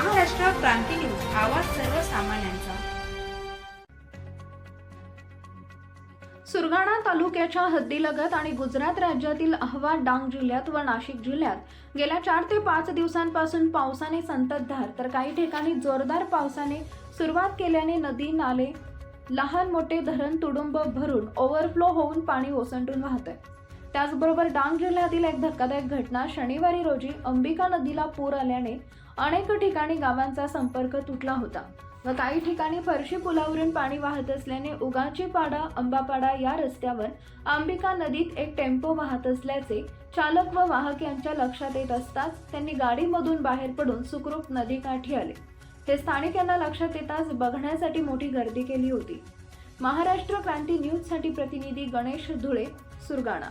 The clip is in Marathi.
क्रांती न्यूज आवाज सर्वसामान्यांचा. सुरगाणा तालुक्याच्या हद्दीलगत आणि गुजरात राज्यातील अहवा डांग जिल्ह्यात व नाशिक जिल्ह्यात गेल्या चार ते पाच दिवसांपासून पावसाने संततधार तर काही ठिकाणी जोरदार पावसाने सुरुवात केल्याने नदी नाले लहान मोठे धरण तुडुंब भरून ओव्हरफ्लो होऊन पाणी ओसंडून वाहतंय. त्याचबरोबर डांग जिल्ह्यातील एक धक्कादायक घटना शनिवारी रोजी अंबिका नदीला पूर आल्याने अनेक ठिकाणी गावांचा संपर्क तुटला होता व काही ठिकाणी फरशी पुलावरून पाणी वाहत असल्याने उगाची पाडा अंबापाडा या रस्त्यावर अंबिका नदीत एक टेम्पो वाहत असल्याचे चालक व वाहक यांच्या लक्षात येत असताच त्यांनी गाडीमधून बाहेर पडून सुखरूप नदीकाठी आले. हे स्थानिक यांना लक्षात येताच बघण्यासाठी मोठी गर्दी केली होती. महाराष्ट्र क्रांती न्यूजसाठी प्रतिनिधी गणेश धुळे सुरगाणा.